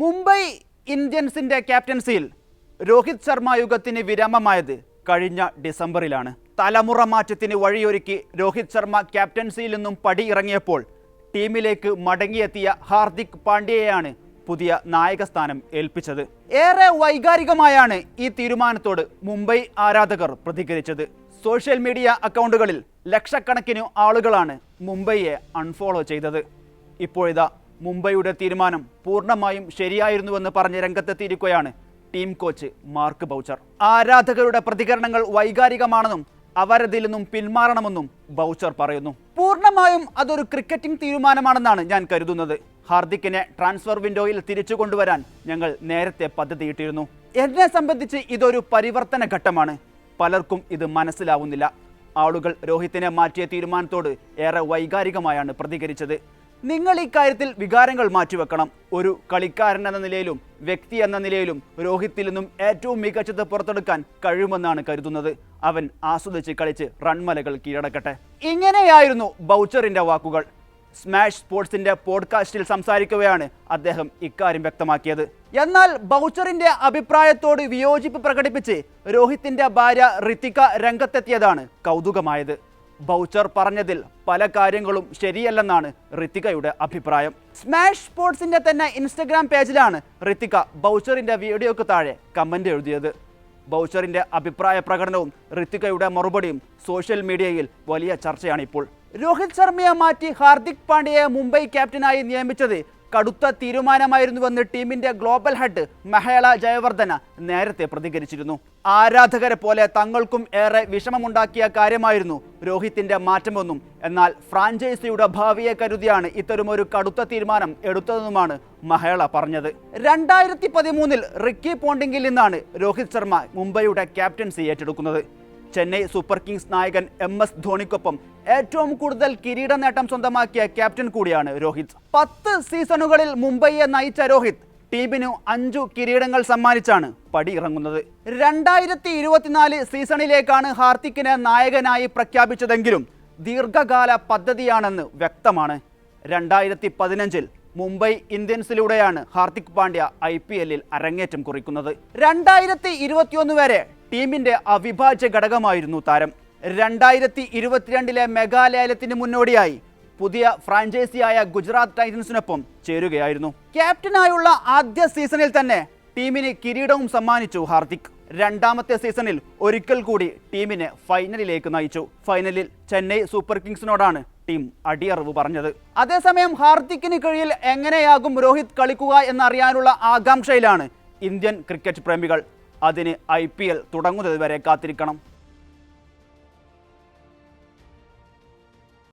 മുംബൈ ഇന്ത്യൻസിന്റെ ക്യാപ്റ്റൻസിയിൽ രോഹിത് ശർമ്മ യുഗത്തിന് വിരാമമായത് കഴിഞ്ഞ ഡിസംബറിലാണ്. തലമുറ മാറ്റത്തിന് വഴിയൊരുക്കി രോഹിത് ശർമ്മ ക്യാപ്റ്റൻസിയിൽ നിന്നും പടിയിറങ്ങിയപ്പോൾ ടീമിലേക്ക് മടങ്ങിയെത്തിയ ഹാർദിക് പാണ്ഡ്യയാണ് പുതിയ നായകസ്ഥാനം ഏൽപ്പിച്ചത്. ഏറെ വൈകാരികമായാണ് ഈ തീരുമാനത്തോട് മുംബൈ ആരാധകർ പ്രതികരിച്ചത്. സോഷ്യൽ മീഡിയ അക്കൗണ്ടുകളിൽ ലക്ഷക്കണക്കിന് ആളുകളാണ് മുംബൈയെ അൺഫോളോ ചെയ്തത്. ഇപ്പോഴിതാ മുംബൈയുടെ തീരുമാനം പൂർണമായും ശരിയായിരുന്നുവെന്ന് പറഞ്ഞ് രംഗത്തെത്തിയിരിക്കുകയാണ് ടീം കോച്ച് മാർക്ക് ബൗച്ചർ. ആരാധകരുടെ പ്രതികരണങ്ങൾ വൈകാരികമാണെന്നും അവരതിൽ നിന്നും പിന്മാറണമെന്നും ബൗച്ചർ പറയുന്നു. പൂർണമായും അതൊരു ക്രിക്കറ്റിംഗ് തീരുമാനമാണെന്നാണ് ഞാൻ കരുതുന്നത്. ഹാർദിക്കിനെ ട്രാൻസ്ഫർ വിൻഡോയിൽ തിരിച്ചു കൊണ്ടുവരാൻ ഞങ്ങൾ നേരത്തെ പദ്ധതിയിട്ടിരുന്നു എന്നെ സംബന്ധിച്ച് ഇതൊരു പരിവർത്തന ഘട്ടമാണ്. പലർക്കും ഇത് മനസ്സിലാവുന്നില്ല. ആളുകൾ രോഹിത്തിനെ മാറ്റിയ തീരുമാനത്തോട് ഏറെ വൈകാരികമായാണ് പ്രതികരിച്ചത്. നിങ്ങൾ ഇക്കാര്യത്തിൽ വികാരങ്ങൾ മാറ്റിവെക്കണം. ഒരു കളിക്കാരൻ എന്ന നിലയിലും വ്യക്തി എന്ന നിലയിലും രോഹിത്തിൽ നിന്നും ഏറ്റവും മികച്ചത് പുറത്തെടുക്കാൻ കഴിയുമെന്നാണ് കരുതുന്നത്. അവൻ ആസ്വദിച്ച് കളിച്ച് റൺമലകൾ കീഴടക്കട്ടെ. ഇങ്ങനെയായിരുന്നു ബൗച്ചറിന്റെ വാക്കുകൾ. സ്മാഷ് സ്പോർട്സിന്റെ പോഡ്കാസ്റ്റിൽ സംസാരിക്കവെയാണ് അദ്ദേഹം ഇക്കാര്യം വ്യക്തമാക്കിയത്. എന്നാൽ ബൗച്ചറിന്റെ അഭിപ്രായത്തോട് വിയോജിപ്പ് പ്രകടിപ്പിച്ച് രോഹിത്തിന്റെ ഭാര്യ ഋത്തിക രംഗത്തെത്തിയതാണ് കൗതുകമായത്. ബൗച്ചർ പറഞ്ഞതിൽ പല കാര്യങ്ങളും ശരിയല്ലെന്നാണ് ഋത്തികയുടെ അഭിപ്രായം. സ്മാഷ് സ്പോർട്സിന്റെ തന്നെ ഇൻസ്റ്റഗ്രാം പേജിലാണ് ഋത്തിക ബൗച്ചറിന്റെ വീഡിയോക്ക് താഴെ കമന്റ് എഴുതിയത്. ബൗച്ചറിന്റെ അഭിപ്രായ പ്രകടനവും ഋത്തികയുടെ മറുപടിയും സോഷ്യൽ മീഡിയയിൽ വലിയ ചർച്ചയാണ് ഇപ്പോൾ രോഹിത് ശർമ്മയെ മാറ്റി ഹാർദിക് പാണ്ഡ്യയെ മുംബൈ ക്യാപ്റ്റനായി നിയമിച്ചത് കടുത്ത തീരുമാനമായിരുന്നുവെന്ന് ടീമിന്റെ ഗ്ലോബൽ ഹെഡ് മഹേള ജയവർദ്ധന നേരത്തെ പ്രതികരിച്ചിരുന്നു. ആരാധകരെ പോലെ തങ്ങൾക്കും ഏറെ വിഷമമുണ്ടാക്കിയ കാര്യമായിരുന്നു രോഹിത്തിന്റെ മാറ്റമൊന്നും എന്നാൽ ഫ്രാഞ്ചൈസിയുടെ ഭാവിയെ കരുതിയാണ് ഇത്തരമൊരു കടുത്ത തീരുമാനം എടുത്തതെന്നുമാണ് മഹേള പറഞ്ഞത്. രണ്ടായിരത്തി പതിമൂന്നിൽ റിക്കി പോണ്ടിങ്ങിൽ നിന്നാണ് രോഹിത് ശർമ്മ മുംബൈയുടെ ക്യാപ്റ്റൻസി ഏറ്റെടുക്കുന്നത്. ചെന്നൈ സൂപ്പർ കിങ്സ് നായകൻ എം എസ് ധോണിക്കൊപ്പം ഏറ്റവും കൂടുതൽ കിരീട നേട്ടം സ്വന്തമാക്കിയ ക്യാപ്റ്റൻ കൂടിയാണ് രോഹിത്. പത്ത് സീസണുകളിൽ മുംബൈയെ നയിച്ച രോഹിത് ടീമിനു അഞ്ചു കിരീടങ്ങൾ സമ്മാനിച്ചാണ് പടിയിറങ്ങുന്നത്. രണ്ടായിരത്തി ഇരുപത്തിനാല് സീസണിലേക്കാണ് ഹാർദിക്കിനെ നായകനായി പ്രഖ്യാപിച്ചതെങ്കിലും ദീർഘകാല പദ്ധതിയാണെന്ന് വ്യക്തമാണ്. രണ്ടായിരത്തി പതിനഞ്ചിൽ മുംബൈ ഇന്ത്യൻസിലൂടെയാണ് ഹാർദിക് പാണ്ഡ്യ ഐ പി എല്ലിൽ അരങ്ങേറ്റം കുറിക്കുന്നത്. രണ്ടായിരത്തി ഇരുപത്തിയൊന്ന് വരെ ടീമിന്റെ അവിഭാജ്യ ഘടകമായിരുന്നു താരം. രണ്ടായിരത്തി ഇരുപത്തിരണ്ടിലെ മെഗാലയലത്തിന് മുന്നോടിയായി പുതിയ ഫ്രാഞ്ചൈസിയായ ഗുജറാത്ത് ടൈറ്റൻസിനൊപ്പം ചേരുകയായിരുന്നു. ക്യാപ്റ്റനായുള്ള ആദ്യ സീസണിൽ തന്നെ ടീമിന് കിരീടവും സമ്മാനിച്ചു ഹാർദിക്. രണ്ടാമത്തെ സീസണിൽ ഒരിക്കൽ കൂടി ടീമിനെ ഫൈനലിലേക്ക് നയിച്ചു. ഫൈനലിൽ ചെന്നൈ സൂപ്പർ കിങ്സിനോടാണ് ടീം അടിയറവ് പറഞ്ഞത്. അതേസമയം ഹാർദിക്കിന് കീഴിൽ എങ്ങനെയാകും രോഹിത് കളിക്കുക എന്നറിയാനുള്ള ആകാംക്ഷയിലാണ് ഇന്ത്യൻ ക്രിക്കറ്റ് പ്രേമികൾ. അതിന് ഐ തുടങ്ങുന്നത് വരെ കാത്തിരിക്കണം.